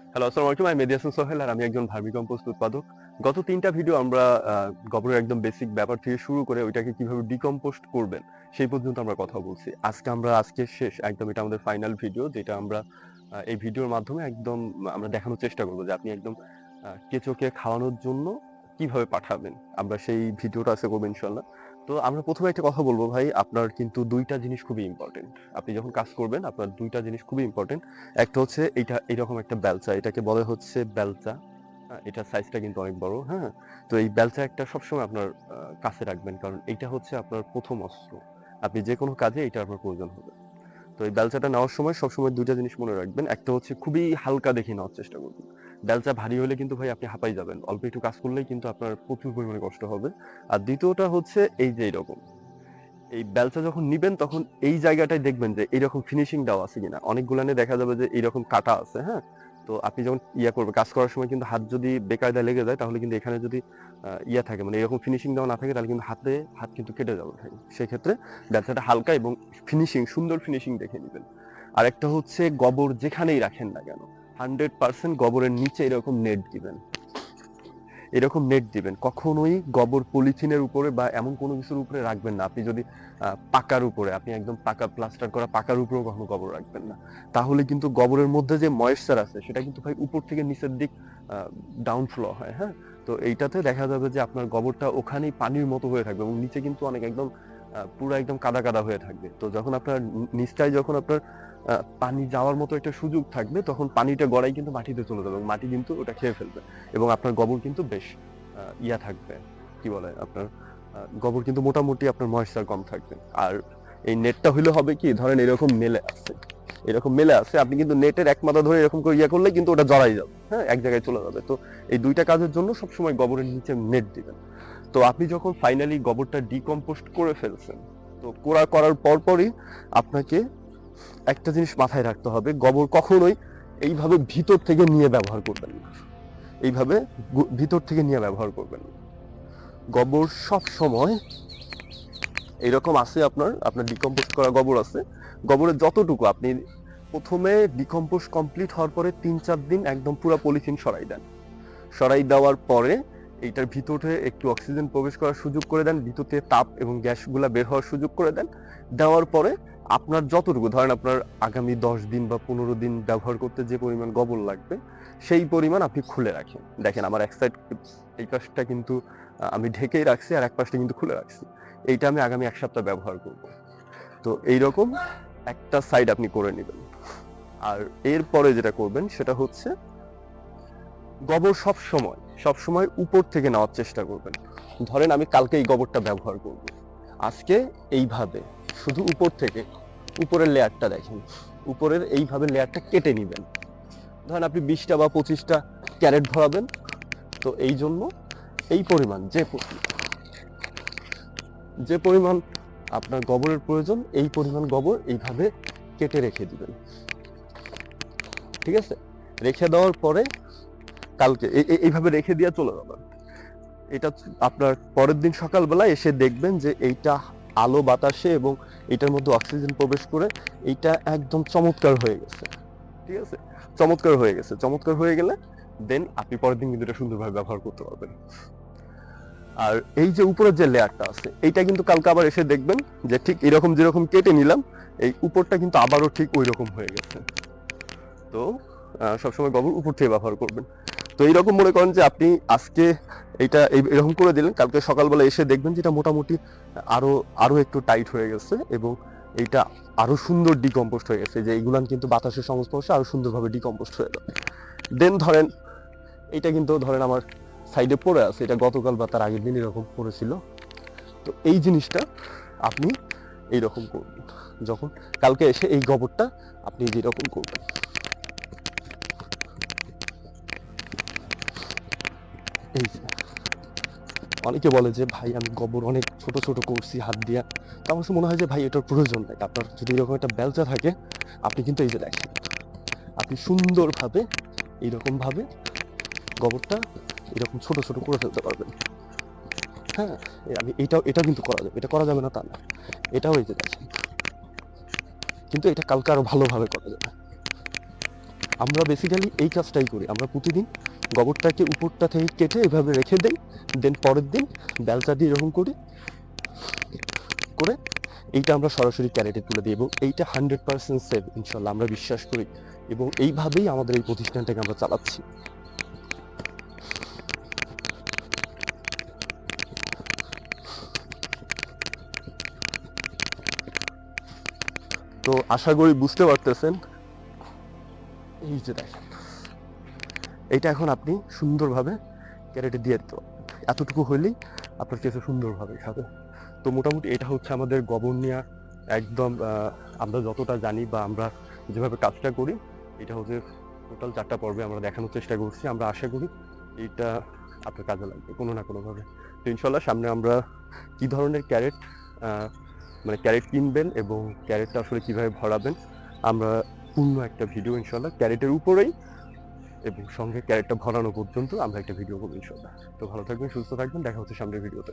Hello আসসালামু আলাইকুম আমি সোহেল আর আমি একজন উৎপাদক। গত তিনটা ভিডিও আমরা গোবরের একদম বেসিক ব্যাপার থেকে শুরু করে ওইটাকে কীভাবে ডিকম্পোস্ট করবেন সেই পর্যন্ত আমরা কথা বলছি। আজকে আমরা, আজকে শেষ, একদম এটা আমাদের ফাইনাল ভিডিও যেটা আমরা এই ভিডিওর মাধ্যমে একদম, আমরা দেখানোর চেষ্টা করব যে আপনি একদম কেঁচোকে খাওয়ানোর জন্য কীভাবে পাঠাবেন। আমরা সেই ভিডিওটা আছে করব ইনশাল্লাহ তো আমরা প্রথমে একটা কথা বলব ভাই আপনার কিন্তু দুইটা জিনিস খুবই ইম্পর্টেন্ট আপনি যখন কাজ করবেন আপনার দুইটা জিনিস খুবই ইম্পর্টেন্ট একটা হচ্ছে এটা এরকম একটা বেলচা এটাকে বলে হচ্ছে বেলচা। হ্যাঁ, এটার সাইজটা কিন্তু অনেক বড় হ্যাঁ? তো এই বেলচা একটা সবসময় আপনার কাছে রাখবেন কারণ এটা হচ্ছে আপনার প্রথম অস্ত্র। আপনি যে কোনো কাজে এটা আপনার প্রয়োজন হবে। তো এই বেলচাটা নেওয়ার সময় সবসময় দুইটা জিনিস মনে রাখবেন। একটা হচ্ছে খুবই হালকা দেখে নেওয়ার চেষ্টা করবেন। বেলচা ভারী হলে কিন্তু ভাই আপনি হাঁপাই যাবেন। অল্প একটু কাজ করলেই কিন্তু আপনার প্রচুর পরিমাণে কষ্ট হবে। আর দ্বিতীয়টা হচ্ছে এই যে এরকম এই বেলচা যখন নিবেন তখন এই জায়গাটায় দেখবেন যে এইরকম ফিনিশিং দেওয়া আছে কিনা। অনেকগুলানে দেখা যাবে যে এইরকম কাটা আছে হ্যাঁ? তো আপনি যখন ইয়া করবে কাজ করার সময় কিন্তু হাত যদি বেকায়দা লেগে যায়, তাহলে কিন্তু এখানে যদি ইয়া থাকে মানে এরকম ফিনিশিং দেওয়া না থাকে, তাহলে কিন্তু হাতে হাত কিন্তু কেটে যাবে সেক্ষেত্রে বেলচাটা হালকা এবং ফিনিশিং সুন্দর ফিনিশিং দেখে নেবেন। আর একটা হচ্ছে গোবর যেখানেই রাখেন না কেন। হান্ড্রেড পার্সেন্ট গোবরের নিচে এরকম নেট দিবেন। এরকম নেট দিবেন। কখনোই গোবর পলিথিনের উপরে বা এমন কোনো কিছুর উপরে রাখবেন না। আপনি যদি পাকার উপরে, আপনি একদম পাকা প্লাস্টার করা পাকার উপরেও কখনো গোবর রাখবেন না। তাহলে কিন্তু গোবরের মধ্যে যে ময়েশ্চার আছে, সেটা কিন্তু ভাই উপর থেকে নিচের দিক ডাউন ফ্লো হয় হ্যাঁ? তো এইটাতে দেখা যাবে যে আপনার গোবরটা ওখানেই পানির মতো হয়ে থাকবে এবং নিচে কিন্তু অনেক একদম পুরো একদম কাদা কাদা হয়ে থাকবে। তো যখন আপনার নিচটায় যখন আপনার পানি যাওয়ার মতো একটা সুযোগ থাকবে, তখন পানিটা গড়াই কিন্তু মাটিতে চলে যাবে মাটি কিন্তু ওটা খেয়ে ফেলবে এবং আপনার গোবর কিন্তু বেশ ইয়া থাকবে। কি বলে আপনার গোবর কিন্তু মোটামুটি আপনার ময়েশ্চার কম থাকবে। আর এই নেটটা হইলে হবে কি, ধরেন এরকম মেলে আছে, এরকম মেলে আছে, আপনি কিন্তু নেটের এক মাথা ধরে এরকম করে ইয়া করলে কিন্তু ওটা জড়াই যাবে হ্যাঁ এক জায়গায় চলে যাবে। তো এই দুইটা কাজের জন্য সবসময় গোবরের নিচে নেট দিবেন। তো আপনি যখন ফাইনালি গোবরটা ডিকম্পোস্ট করে ফেলছেন, তো করা করার পরপরই আপনাকে একটা জিনিস মাথায় রাখতে হবে, গোবর কখনোই এইভাবে ভিতর থেকে নিয়ে ব্যবহার করবেন না। এইভাবে ভিতর থেকে নিয়ে ব্যবহার করবেন না। গোবর সব সময় এরকম আছে আপনার আপনার ডিকম্পোস্ট করা গোবর আছে। গোবরের যতটুকু আপনি প্রথমে ডিকম্পোস্ট কমপ্লিট হওয়ার পরে তিন চার দিন একদম পুরো পলিথিন সরাই দেন। সরাই দেওয়ার পরে এইটার ভিতরে একটু অক্সিজেন প্রবেশ করার সুযোগ করে দেন, ভিতর তাপ এবং গ্যাসগুলা বের হওয়ার সুযোগ করে দেন। দেওয়ার পরে আপনার যতটুকু, ধরেন আপনার আগামী দশ দিন বা পনেরো দিন ব্যবহার করতে যে পরিমাণ গোবর লাগবে, সেই পরিমাণ আপনি খুলে রাখেন। দেখেন আমার এক সাইড এই পাশটা কিন্তু আমি ঢেকেই রাখছি আর এক পাশটা কিন্তু খুলে রাখছি। এইটা আমি আগামী এক সপ্তাহ ব্যবহার করব। তো এইরকম একটা সাইড আপনি করে নেবেন। আর এরপরে যেটা করবেন, সেটা হচ্ছে গোবর সব সময় সব সময় উপর থেকে নেওয়ার চেষ্টা করবেন। ধরেন আমি কালকে এই গোবরটা ব্যবহার করব। আজকে এইভাবে, শুধু উপর থেকে, উপরের লেয়ারটা দেখেন, উপরের এইভাবে লেয়ারটা কেটে নেবেন। ধরেন আপনি বিশটা বা পঁচিশটা ক্যারেট ভরাবেন, তো এই জন্য এই পরিমাণ, যে যে পরিমাণ আপনার গোবরের প্রয়োজন, এই পরিমাণ গোবর এইভাবে কেটে রেখে দিবেন। ঠিক আছে? রেখে দেওয়ার পরে কালকে এই- এই- এইভাবে রেখে দিয়ে চলে যাবেন। এটা আপনার পরের দিন সকালবেলা এসে দেখবেন যে এইটা আলো বাতাসে এবং এটার মধ্যে অক্সিজেন প্রবেশ করে এইটা একদম চমৎকার হয়ে গেছে। ঠিক আছে? চমৎকার হয়ে গেছে। চমৎকার হয়ে গেলে দেন আপনি পরের দিন কিন্তু এটা সুন্দরভাবে ব্যবহার করতে পারবেন। আর এই যে উপরের যে লেয়ারটা আছে, এইটা কিন্তু কালকে আবার এসে দেখবেন যে ঠিক এরকম যেরকম কেটে নিলাম, এই উপরটা কিন্তু আবারও ঠিক ওই রকম হয়ে গেছে। তো সবসময় গোবর উপর থেকে ব্যবহার করবেন। তো এইরকম মনে করেন যে আপনি আজকে এই- এরকম করে দিলেন, কালকে সকালবেলা এসে দেখবেন যে এটা মোটামুটি আরও আরও একটু টাইট হয়ে গেছে এবং এইটা আরও সুন্দর ডিকম্পোস্ট হয়ে গেছে। যে এইগুলান কিন্তু বাতাসের সংস্পর্শে আরও সুন্দরভাবে ডিকম্পোস্ট হয়ে যাবে দেন ধরেন এটা কিন্তু ধরেন আমার সাইডে পড়ে আছে। এটা গতকাল বা তার আগের দিন এরকম পড়েছিল। তো এই জিনিসটা আপনি এইরকম করবেন যখন কালকে এসে এই গোবরটা আপনি যেরকম করবেন। এই অনেকে বলে যে, ভাই, আমি গোবর অনেক ছোট ছোট করছি হাত দিয়া। তো আমার মনে হয় যে, ভাই, এটার প্রয়োজন নাই। আপনার যদি এরকম একটা বেলচা থাকে, আপনি কিন্তু এই যে দেখেন, আপনি সুন্দরভাবে এইরকম ভাবে গোবরটা এরকম ছোট ছোট করে ফেলতে পারবেন। হ্যাঁ আমি এটাও, এটা কিন্তু করা যাবে, এটা করা যাবে না তা না। এটাও এই যে দেখেন। কিন্তু এটা কালকে আরও ভালোভাবে করা যাবে। আমরা বেসিক্যালি এই কাজটাই করি। আমরা প্রতিদিন গোবরটাকে উপরটা থেকে কেটে এভাবে রেখে দিই, দেন পরের দিন বেলচা দিয়ে এরকম করি, করে এইটা আমরা সরাসরি ক্যারেটে তুলে দিই এবং এইটা হান্ড্রেড পার্সেন্ট সেভ ইনশাল্লাহ আমরা বিশ্বাস করি এবং এইভাবেই আমাদের এই প্রতিষ্ঠানটাকে আমরা চালাচ্ছি। তো আশা করি বুঝতে পারতেছেন এই যে দেখেন এইটা এখন আপনি সুন্দরভাবে ক্যারেটে দিয়ে দিতে এতটুকু হলেই আপনার কেসে সুন্দরভাবে খাবে তো মোটামুটি এটা হচ্ছে আমাদের গোবর নেওয়া একদম আমরা যতটা জানি বা আমরা যেভাবে কাজটা করি, এটা হচ্ছে টোটাল চারটা পর্বে আমরা দেখানোর চেষ্টা করছি। আমরা আশা করি এইটা আপনার কাজে লাগবে কোনো না কোনোভাবে। তো ইনশাল্লাহ সামনে আমরা কি ধরনের ক্যারেট মানে ক্যারেট কিনবেন এবং ক্যারেটটা আসলে কীভাবে ভরাবেন, আমরা পূর্ণ একটা ভিডিও ইনশাল্লাহ ক্যারেটের উপরেই এবং সঙ্গে ক্যারেটটা ভরানো পর্যন্ত আমরা একটা ভিডিও করব ইনশাল্লাহ তো ভালো থাকবেন, সুস্থ থাকবেন, দেখা হচ্ছে সামনের ভিডিওতে